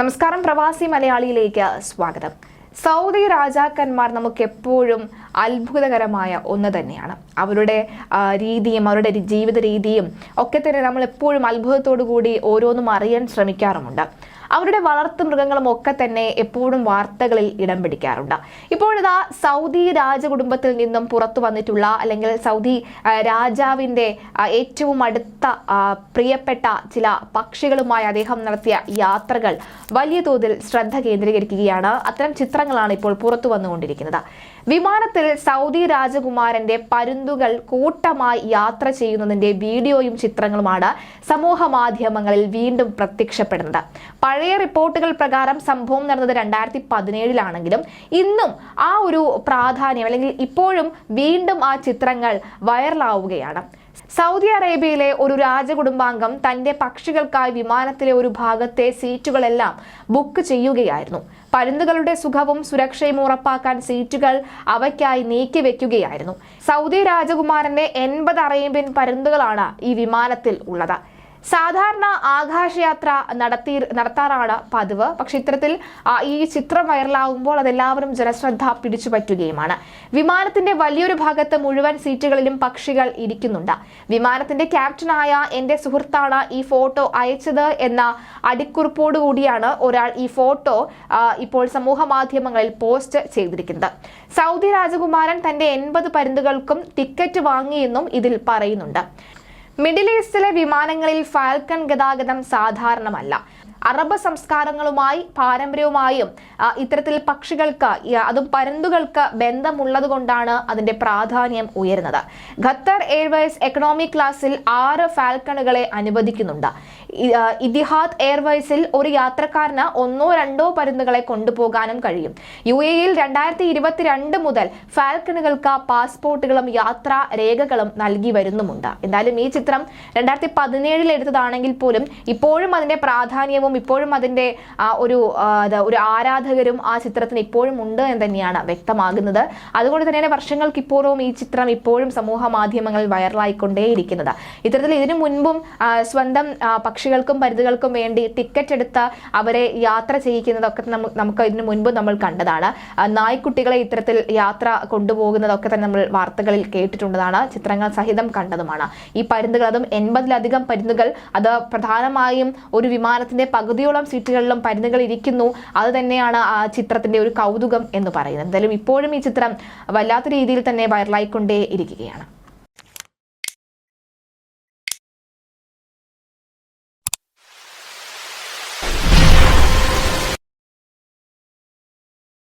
നമസ്കാരം പ്രവാസി മലയാളിയിലേക്ക് സ്വാഗതം. സൗദി രാജാക്കന്മാർ നമുക്ക് എപ്പോഴും അത്ഭുതകരമായ ഒന്ന് തന്നെയാണ്. അവരുടെ രീതിയും അവരുടെ ജീവിത രീതിയും ഒക്കെ തന്നെ നമ്മൾ എപ്പോഴും അത്ഭുതത്തോടു കൂടി ഓരോന്നും അറിയാൻ ശ്രമിക്കാറുമുണ്ട്. അവരുടെ വളർത്തു മൃഗങ്ങളും ഒക്കെ തന്നെ എപ്പോഴും വാർത്തകളിൽ ഇടം പിടിക്കാറുണ്ട്. ഇപ്പോഴിതാ സൗദി രാജകുടുംബത്തിൽ നിന്നും പുറത്തു വന്നിട്ടുള്ള അല്ലെങ്കിൽ സൗദി രാജാവിന്റെ ഏറ്റവും അടുത്ത പ്രിയപ്പെട്ട ചില പക്ഷികളുമായി അദ്ദേഹം നടത്തിയ യാത്രകൾ വലിയ തോതിൽ ശ്രദ്ധ കേന്ദ്രീകരിക്കുകയാണ്. അത്തരം ചിത്രങ്ങളാണ് ഇപ്പോൾ പുറത്തു വന്നുകൊണ്ടിരിക്കുന്നത്. വിമാനത്തിൽ സൗദി രാജകുമാരന്റെ പരുന്തുകൾ കൂട്ടമായി യാത്ര ചെയ്യുന്നതിന്റെ വീഡിയോയും ചിത്രങ്ങളുമാണ് സമൂഹ മാധ്യമങ്ങളിൽ വീണ്ടും പ്രത്യക്ഷപ്പെടുന്നത്. പഴയ റിപ്പോർട്ടുകൾ പ്രകാരം സംഭവം നടന്നത് രണ്ടായിരത്തി പതിനേഴിലാണെങ്കിലും ഇന്നും ആ ഒരു പ്രാധാന്യം അല്ലെങ്കിൽ ഇപ്പോഴും വീണ്ടും ആ ചിത്രങ്ങൾ വൈറലാവുകയാണ്. സൗദി അറേബ്യയിലെ ഒരു രാജകുടുംബാംഗം തന്റെ പക്ഷികൾക്കായി വിമാനത്തിലെ ഒരു ഭാഗത്തെ സീറ്റുകളെല്ലാം ബുക്ക് ചെയ്യുകയായിരുന്നു. പരുന്തുകളുടെ സുഖവും സുരക്ഷയും ഉറപ്പാക്കാൻ സീറ്റുകൾ അവയ്ക്കായി നീക്കി വെക്കുകയായിരുന്നു. സൗദി രാജകുമാരന്റെ എൺപത് അറേബ്യൻ പരുന്തുകളാണ് ഈ വിമാനത്തിൽ ഉള്ളത്. സാധാരണ ആകാശയാത്ര നടത്തി നടത്താറാണ് പതിവ്. പക്ഷെ ഇത്തരത്തിൽ ഈ ചിത്രം വൈറലാകുമ്പോൾ അതെല്ലാവരും ജനശ്രദ്ധ പിടിച്ചു പറ്റുകയുമാണ്. വിമാനത്തിന്റെ വലിയൊരു ഭാഗത്ത് മുഴുവൻ സീറ്റുകളിലും പക്ഷികൾ ഇരിക്കുന്നുണ്ട്. വിമാനത്തിന്റെ ക്യാപ്റ്റനായ എന്റെ സുഹൃത്താണ് ഈ ഫോട്ടോ അയച്ചത് എന്ന അടിക്കുറിപ്പോടു കൂടിയാണ് ഒരാൾ ഈ ഫോട്ടോ ഇപ്പോൾ സമൂഹ മാധ്യമങ്ങളിൽ പോസ്റ്റ് ചെയ്തിരിക്കുന്നത്. സൗദി രാജകുമാരൻ തന്റെ എൺപത് പരുന്തുകൾക്കും ടിക്കറ്റ് വാങ്ങിയെന്നും ഇതിൽ പറയുന്നുണ്ട്. മിഡിൽ ഈസ്റ്റിലെ വിമാനങ്ങളിൽ ഫാൽക്കൺ ഗതാഗതം സാധാരണമല്ല. അറബ് സംസ്കാരങ്ങളുമായി പാരമ്പര്യവുമായും ഇത്തരത്തിൽ പക്ഷികൾക്ക് അതും പരുന്തുകൾക്ക് ബന്ധമുള്ളത് കൊണ്ടാണ് അതിന്റെ പ്രാധാന്യം ഉയരുന്നത്. ഖത്തർ എയർവേസ് എക്കണോമി ക്ലാസ്സിൽ ആറ് ഫാൽക്കണുകളെ അനുവദിക്കുന്നുണ്ട്. ഇതിഹാദ് എയർവേസിൽ ഒരു യാത്രക്കാരന് ഒന്നോ രണ്ടോ പരുന്നുകളെ കൊണ്ടുപോകാനും കഴിയും. യു എയിൽ രണ്ടായിരത്തി ഇരുപത്തിരണ്ട് മുതൽ ഫാൽക്കണുകൾക്ക് പാസ്പോർട്ടുകളും യാത്രാ രേഖകളും നൽകി വരുന്നുമുണ്ട്. എന്തായാലും ഈ ചിത്രം രണ്ടായിരത്തി പതിനേഴിൽ എടുത്തതാണെങ്കിൽ പോലും ഇപ്പോഴും അതിന്റെ പ്രാധാന്യവും ഇപ്പോഴും അതിന്റെ ഒരു ഒരു ആരാധകരും ആ ചിത്രത്തിന് ഇപ്പോഴും ഉണ്ട് എന്ന് തന്നെയാണ് വ്യക്തമാകുന്നത്. അതുകൊണ്ട് തന്നെയാണ് വർഷങ്ങൾക്ക് ഇപ്പോഴും ഈ ചിത്രം ഇപ്പോഴും സമൂഹ മാധ്യമങ്ങളിൽ വൈറലായിക്കൊണ്ടേയിരിക്കുന്നത്. ഇത്തരത്തിൽ ഇതിനു മുൻപും സ്വന്തം ആ, പക്ഷികൾക്കും പരിധികൾക്കും വേണ്ടി ടിക്കറ്റ് എടുത്ത അവരെ യാത്ര ചെയ്യിക്കുന്നതൊക്കെ നമുക്ക് ഇതിനു മുൻപ് നമ്മൾ കണ്ടതാണ്. നായ്ക്കുട്ടികളെ ഇത്തരത്തിൽ യാത്ര കൊണ്ടുപോകുന്നതൊക്കെ തന്നെ നമ്മൾ വാർത്തകളിൽ കേട്ടിട്ടുള്ളതാണ് ചിത്രങ്ങൾ സഹിതം കണ്ടതുമാണ്. ഈ പരുന്തുകൾ അതും എൺപതിലധികം പരുന്തുകൾ അത് പ്രധാനമായും ഒരു വിമാനത്തിന്റെ പകുതിയോളം സീറ്റുകളിലും പരുന്തുകൾ ഇരിക്കുന്നു. അത് തന്നെയാണ് ആ ചിത്രത്തിന്റെ ഒരു കൗതുകം എന്ന് പറയുന്നത്. എന്തായാലും ഇപ്പോഴും ഈ ചിത്രം വല്ലാത്ത രീതിയിൽ തന്നെ വൈറലായിക്കൊണ്ടേ ഇരിക്കുകയാണ്.